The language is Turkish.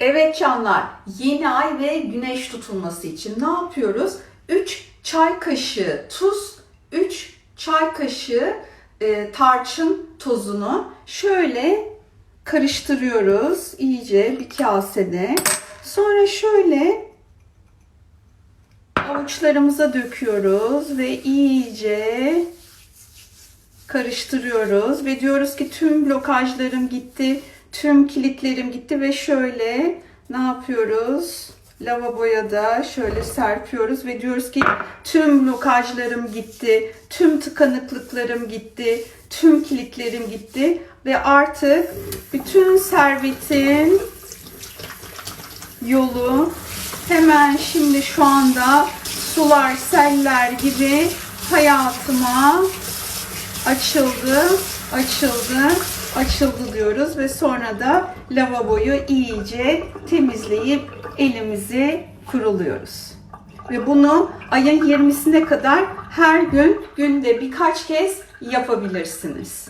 Evet canlar, yeni ay ve güneş tutulması için ne yapıyoruz? 3 çay kaşığı tuz, 3 çay kaşığı e, tarçın tozunu şöyle karıştırıyoruz iyice bir kasede. Sonra şöyle avuçlarımıza döküyoruz ve iyice karıştırıyoruz ve diyoruz ki tüm blokajlarım gitti, tüm kilitlerim gitti ve şöyle ne yapıyoruz? Lavaboya da şöyle serpiyoruz ve diyoruz ki tüm blokajlarım gitti, tüm tıkanıklıklarım gitti, tüm kilitlerim gitti ve artık bütün servetin yolu hemen şimdi şu anda sular, seller gibi hayatıma açıldı, açıldı, açıldı diyoruz ve sonra da lavaboyu iyice temizleyip elimizi kuruluyoruz. Ve bunu ayın 20'sine kadar her gün günde birkaç kez yapabilirsiniz.